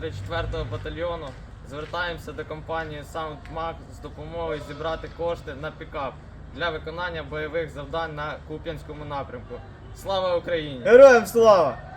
34-го батальйону звертаємося до компанії SoundMag з допомогою зібрати кошти на пікап для виконання бойових завдань на Куп'янському напрямку. Слава Україні! Героям слава!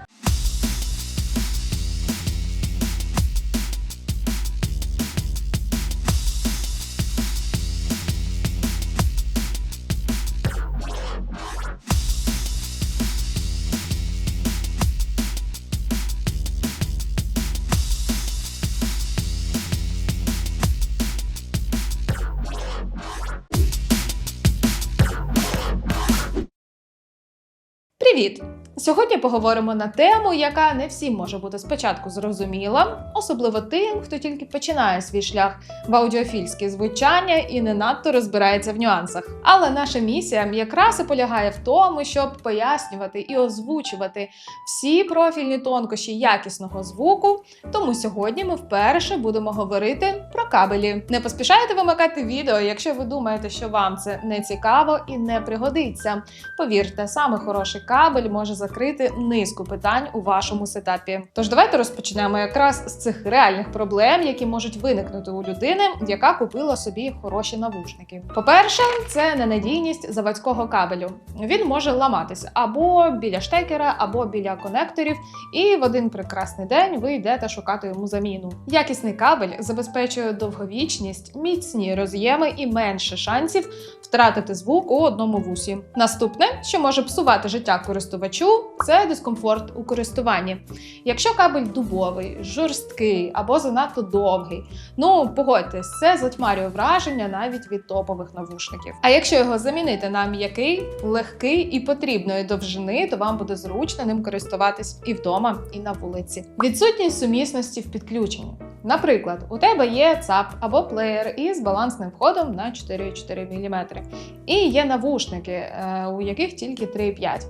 Привіт! Сьогодні поговоримо на тему, яка не всім може бути спочатку зрозуміла, особливо тим, хто тільки починає свій шлях в аудіофільське звучання і не надто розбирається в нюансах. Але наша місія якраз і полягає в тому, щоб пояснювати і озвучувати всі профільні тонкощі якісного звуку. Тому сьогодні ми вперше будемо говорити про кабелі. Не поспішайте вимикати відео, якщо ви думаєте, що вам це не цікаво і не пригодиться. Повірте, саме хороший кабель може закрити низку питань у вашому сетапі. Тож давайте розпочнемо якраз з цих реальних проблем, які можуть виникнути у людини, яка купила собі хороші навушники. По-перше, це ненадійність заводського кабелю. Він може ламатися або біля штекера, або біля конекторів, і в один прекрасний день ви йдете шукати йому заміну. Якісний кабель забезпечує довговічність, міцні роз'єми і менше шансів втратити звук у одному вусі. Наступне, що може псувати життя користувачу, це дискомфорт у користуванні. Якщо кабель дубовий, жорсткий або занадто довгий, ну погодьтесь, це затьмарює враження навіть від топових навушників. А якщо його замінити на м'який, легкий і потрібної довжини, то вам буде зручно ним користуватись і вдома, і на вулиці. Відсутність сумісності в підключенні. Наприклад, у тебе є ЦАП або плеєр із балансним входом на 4,4 мм. І є навушники, е, у яких тільки 3,5.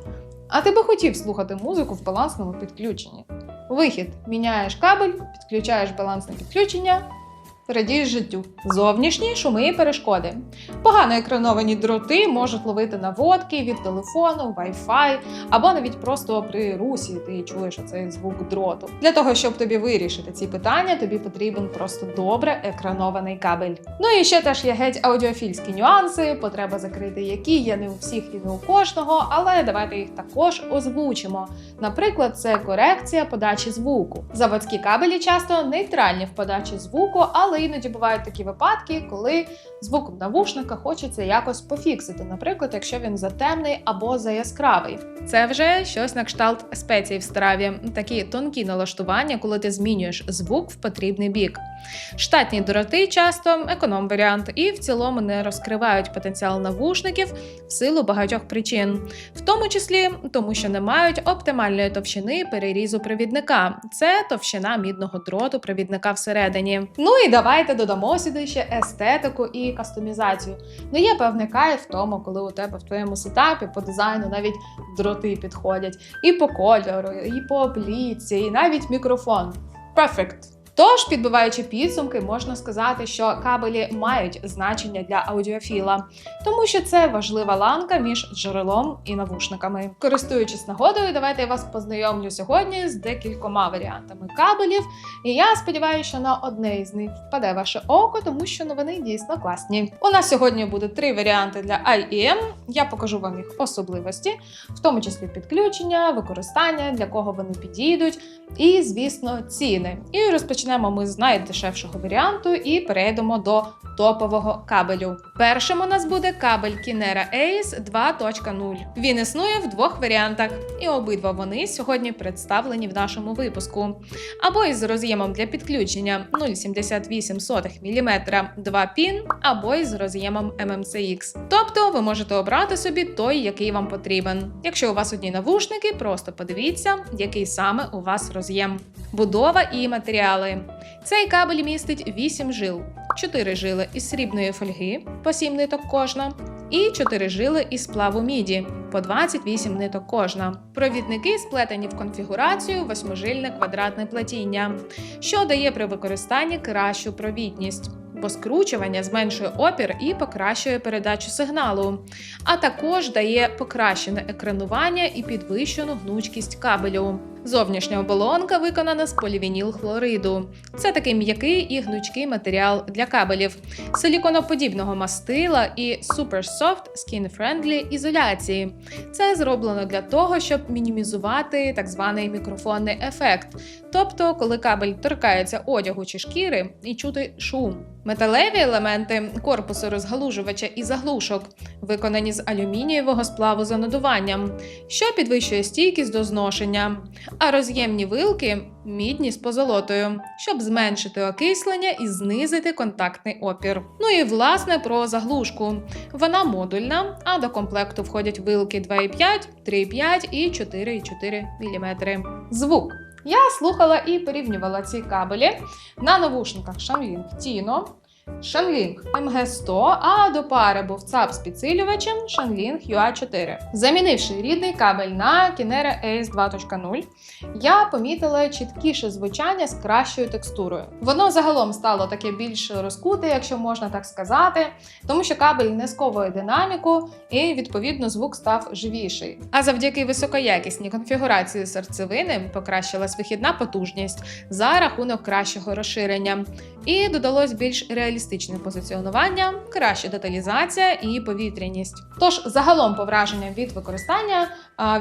А ти би хотів слухати музику в балансному підключенні. Вихід: міняєш кабель, підключаєш балансне підключення, радієш життю. Зовнішні шуми і перешкоди. Погано екрановані дроти можуть ловити наводки від телефону, Wi-Fi або навіть просто при русі ти чуєш оцей звук дроту. Для того, щоб тобі вирішити ці питання, тобі потрібен просто добре екранований кабель. Ну і ще теж є геть аудіофільські нюанси, потреба закрити, які є не у всіх і не у кожного, але давайте їх також озвучимо. Наприклад, це корекція подачі звуку. Заводські кабелі часто нейтральні в подачі звуку, але іноді бувають такі випадки, коли звук в навушниках хочеться якось пофіксити. Наприклад, якщо він затемний або заяскравий. Це вже щось на кшталт спецій в страві, такі тонкі налаштування, коли ти змінюєш звук в потрібний бік. Штатні дроти часто економ варіант, і в цілому не розкривають потенціал навушників в силу багатьох причин, в тому числі тому, що не мають оптимальної товщини перерізу провідника. Це товщина мідного дроту провідника всередині. Ну і давайте додамо сюди ще естетику і кастомізацію. Ну є певний кайф в тому, коли у тебе в твоєму сетапі по дизайну навіть дроти підходять, і по кольору, і по обліці, і навіть мікрофон. Perfect! Тож, підбиваючи підсумки, можна сказати, що кабелі мають значення для аудіофіла, тому що це важлива ланка між джерелом і навушниками. Користуючись нагодою, давайте я вас познайомлю сьогодні з декількома варіантами кабелів. І я сподіваюся, що на одне із них впаде ваше око, тому що вони дійсно класні. У нас сьогодні буде три варіанти для IEM. Я покажу вам їх особливості, в тому числі підключення, використання, для кого вони підійдуть, і, звісно, ціни. І розпочнемо ми з найдешевшого варіанту і перейдемо до топового кабелю. Першим у нас буде кабель Kinera Ace 2.0. Він існує в двох варіантах, і обидва вони сьогодні представлені в нашому випуску. Або із роз'ємом для підключення 0,78 мм 2 пін, або із роз'ємом MMCX. Тобто ви можете обрати собі той, який вам потрібен. Якщо у вас одні навушники, просто подивіться, який саме у вас роз'єм. Будова і матеріали. Цей кабель містить 8 жил, 4 жили із срібної фольги по 7 ниток кожна, і 4 жили із сплаву міді по 28 ниток кожна. Провідники сплетені в конфігурацію восьмижильне квадратне плетіння, що дає при використанні кращу провідність. Бо скручування зменшує опір і покращує передачу сигналу, а також дає покращене екранування і підвищену гнучкість кабелю. Зовнішня оболонка виконана з полівінілхлориду. Це такий м'який і гнучкий матеріал для кабелів, силіконоподібного мастила і Super Soft Skin Friendly ізоляції. Це зроблено для того, щоб мінімізувати так званий мікрофонний ефект, тобто, коли кабель торкається одягу чи шкіри і чути шум. Металеві елементи корпусу розгалужувача і заглушок виконані з алюмінієвого сплаву за надуванням, що підвищує стійкість до зношення, а роз'ємні вилки мідні з позолотою, щоб зменшити окислення і знизити контактний опір. Ну і власне про заглушку. Вона модульна, а до комплекту входять вилки 2,5, 3,5 і 4,4 мм. Звук. Я слухала і порівнювала ці кабелі на навушниках Shamling Tino, Shamling MG100, а до пари був ЦАП з підсилювачем Shamling UA4. Замінивши рідний кабель на Kinera Ace 2.0, я помітила чіткіше звучання з кращою текстурою. Воно загалом стало таке більш розкуте, якщо можна так сказати, тому що кабель не сковує динаміку і відповідно звук став живіший. А завдяки високоякісній конфігурації серцевини покращилась вихідна потужність за рахунок кращого розширення. І додалось більш реалістичне позиціонування, краща деталізація і повітряність. Тож, загалом, по враженням від використання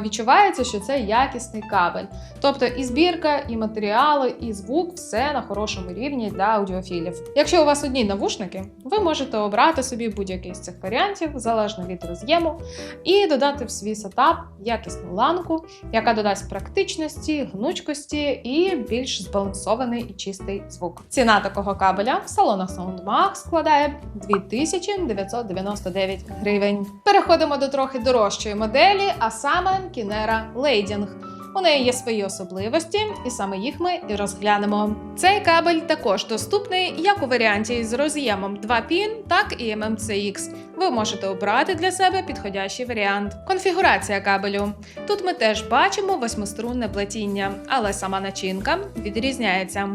відчувається, що це якісний кабель. Тобто і збірка, і матеріали, і звук все на хорошому рівні для аудіофілів. Якщо у вас одні навушники, ви можете обрати собі будь-який з цих варіантів, залежно від роз'єму, і додати в свій сетап якісну ланку, яка додасть практичності, гнучкості і більш збалансований і чистий звук. Ціна такого кабеля в салонах SoundMax складає 2999 гривень. Переходимо до трохи дорожчої моделі, а саме Кінера Лейдінг. У неї є свої особливості, і саме їх ми і розглянемо. Цей кабель також доступний як у варіанті з роз'ємом 2 пін, так і MMCX. Ви можете обрати для себе підходящий варіант. Конфігурація кабелю. Тут ми теж бачимо восьмиструнне плетіння, але сама начинка відрізняється.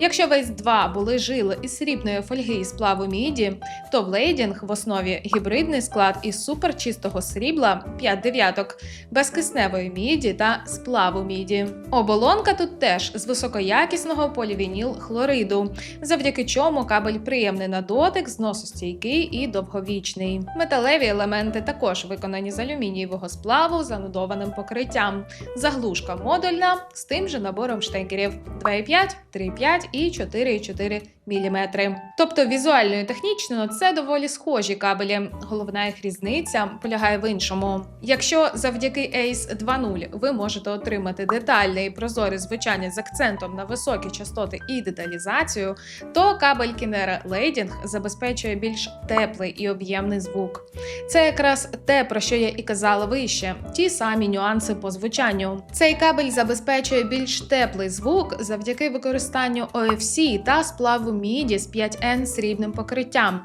Якщо весь 2 були жили із срібної фольги і сплаву міді, то в лейдінг в основі гібридний склад із суперчистого срібла 5 дев'яток, безкисневої міді та сплаву міді. Оболонка тут теж з високоякісного полівініл хлориду, завдяки чому кабель приємний на дотик, зносостійкий і довговічний. Металеві елементи також виконані з алюмінієвого сплаву з анодованим покриттям. Заглушка модульна з тим же набором штекерів 2,5, 3,5 і 4,4 мм. Тобто візуально і технічно це доволі схожі кабелі. Головна їх різниця полягає в іншому. Якщо завдяки Ace 2.0 ви можете отримати детальне і прозоре звучання з акцентом на високі частоти і деталізацію, то кабель Kinera Lading забезпечує більш теплий і об'ємний звук. Це якраз те, про що я і казала вище, ті самі нюанси по звучанню. Цей кабель забезпечує більш теплий звук завдяки використанню OFC та сплаву міді з 5N срібним покриттям.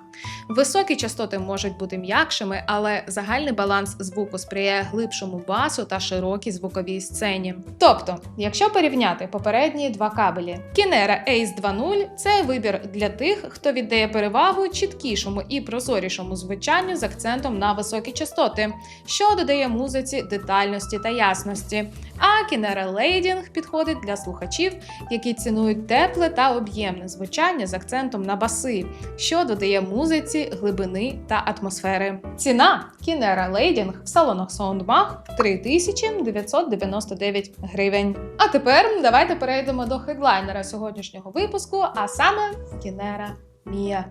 Високі частоти можуть бути м'якшими, але загальний баланс звуку сприяє глибшому басу та широкій звуковій сцені. Тобто, якщо порівняти попередні два кабелі, Kinera Ace 2.0 це вибір для тих, хто віддає перевагу чіткішому і прозорішому звучанню з акцентом на високі частоти, що додає музиці детальності та ясності. А Kinera Lading підходить для слухачів, які цінують тепле та об'ємне звучання з акцентом на баси, що додає музиці глибини та атмосфери. Ціна Кінера Лейдінг в салонах Soundmag 3999 гривень. А тепер давайте перейдемо до хедлайнера сьогоднішнього випуску, а саме Кінера Mia.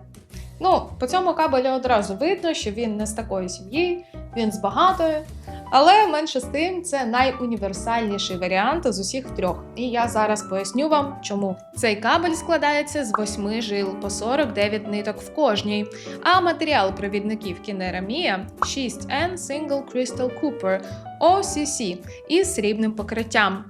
Ну, по цьому кабелю одразу видно, що він не з такої сім'ї, він з багатої. Але менше з тим це найуніверсальніший варіант з усіх трьох. І я зараз поясню вам, чому. Цей кабель складається з восьми жил по 49 ниток в кожній, а матеріал провідників Mia 6N Single Crystal Cooper OCC із срібним покриттям.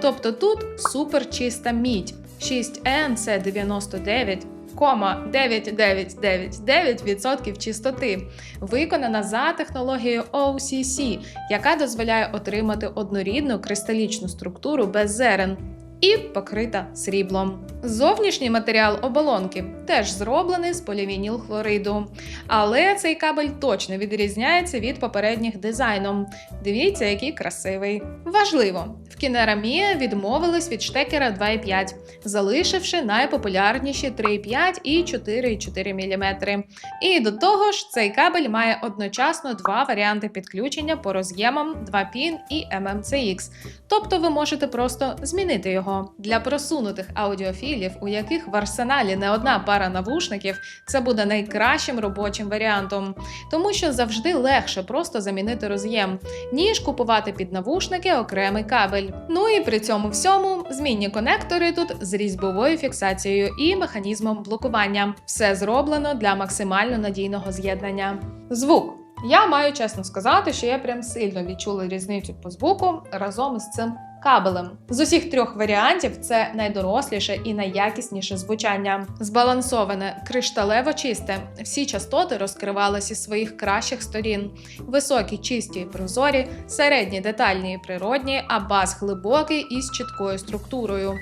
Тобто тут супер чиста мідь. 6N це 99. 9999% чистоти, виконана за технологією OCC, яка дозволяє отримати однорідну кристалічну структуру без зерен. І покрита сріблом. Зовнішній матеріал оболонки теж зроблений з полівінілхлориду. Але цей кабель точно відрізняється від попередніх дизайном. Дивіться, який красивий. Важливо, в Кінерамія відмовились від штекера 2,5, залишивши найпопулярніші 3,5 і 4,4 мм. І до того ж, цей кабель має одночасно два варіанти підключення по роз'ємам 2 PIN і MMCX. Тобто ви можете просто змінити його. Для просунутих аудіофілів, у яких в арсеналі не одна пара навушників, це буде найкращим робочим варіантом, тому що завжди легше просто замінити роз'єм, ніж купувати під навушники окремий кабель. Ну і при цьому всьому змінні конектори тут з різьбовою фіксацією і механізмом блокування. Все зроблено для максимально надійного з'єднання. Звук. Я маю чесно сказати, що я прям сильно відчула різницю по звуку разом із цим кабелем. З усіх трьох варіантів це найдоросліше і найякісніше звучання. Збалансоване, кришталево чисте. Всі частоти розкривалися із своїх кращих сторін. Високі, чисті і прозорі, середні, детальні і природні, а бас глибокий із чіткою структурою.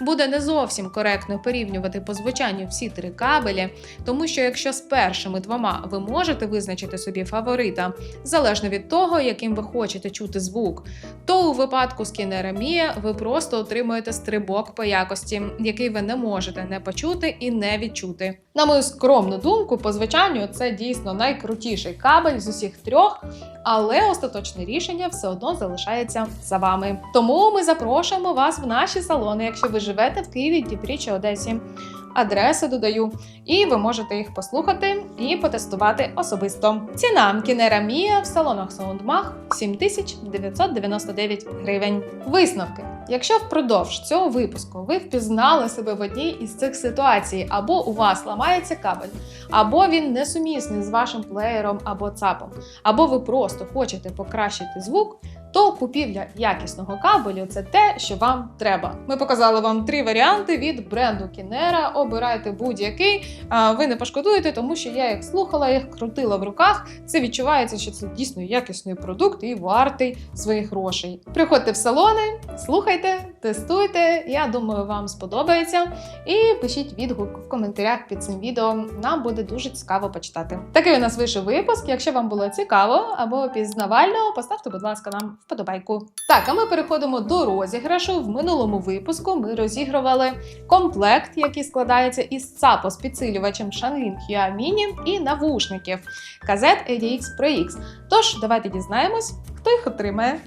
Буде не зовсім коректно порівнювати по звучанню всі три кабелі, тому що якщо з першими двома ви можете визначити собі фаворита, залежно від того, яким ви хочете чути звук, то у випадку з кінерамія ви просто отримуєте стрибок по якості, який ви не можете не почути і не відчути. На мою скромну думку, по звичайню це дійсно найкрутіший кабель з усіх трьох, але остаточне рішення все одно залишається за вами. Тому ми запрошуємо вас в наші салони, якщо ви живете в Києві, Дніпрі чи Одесі. Адреси додаю, і ви можете їх послухати і потестувати особисто. Ціна Кінерамія в салонах Soundmag 7999 гривень. Висновки. Якщо впродовж цього випуску ви впізнали себе в одній із цих ситуацій, або у вас ламається кабель, або він несумісний з вашим плеєром або ЦАПом, або ви просто хочете покращити звук, то купівля якісного кабелю це те, що вам треба. Ми показали вам три варіанти від бренду Кінера. Обирайте будь-який. Ви не пошкодуєте, тому що я їх слухала, їх крутила в руках. Це відчувається, що це дійсно якісний продукт і вартий своїх грошей. Приходьте в салони, слухайте, тестуйте. Я думаю, вам сподобається. І пишіть відгук в коментарях під цим відео. Нам буде дуже цікаво почитати. Такий у нас вийшов випуск. Якщо вам було цікаво або пізнавально, поставте, будь ласка, нам вподобайку. Так, а ми переходимо до розіграшу. В минулому випуску ми розігрували комплект, який складається із ЦАПО з підсилювачем Shanling UA Mini і навушників казет ADX Pro X. Тож давайте дізнаємось, хто їх отримає.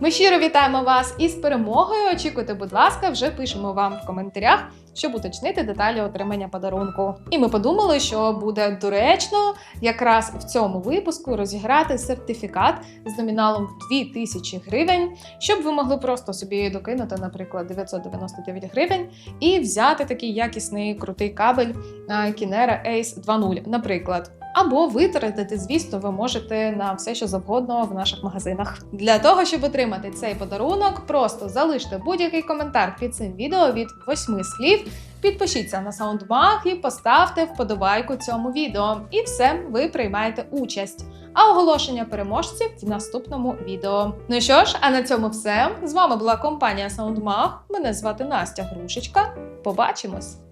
Ми щиро вітаємо вас із перемогою. Очікуйте, будь ласка, вже пишемо вам в коментарях, щоб уточнити деталі отримання подарунку. І ми подумали, що буде доречно якраз в цьому випуску розіграти сертифікат з номіналом в 2000 гривень, щоб ви могли просто собі докинути, наприклад, 999 гривень і взяти такий якісний крутий кабель а, Kinera Ace 2.0, наприклад. Або витратити, звісно, ви можете на все, що завгодно в наших магазинах. Для того, щоб отримати цей подарунок, просто залиште будь-який коментар під цим відео від восьми слів. Підпишіться на SoundMag і поставте вподобайку цьому відео. І все, ви приймаєте участь. А оголошення переможців в наступному відео. Ну що ж, а на цьому все. З вами була компанія SoundMag. Мене звати Настя Грушечка. Побачимось!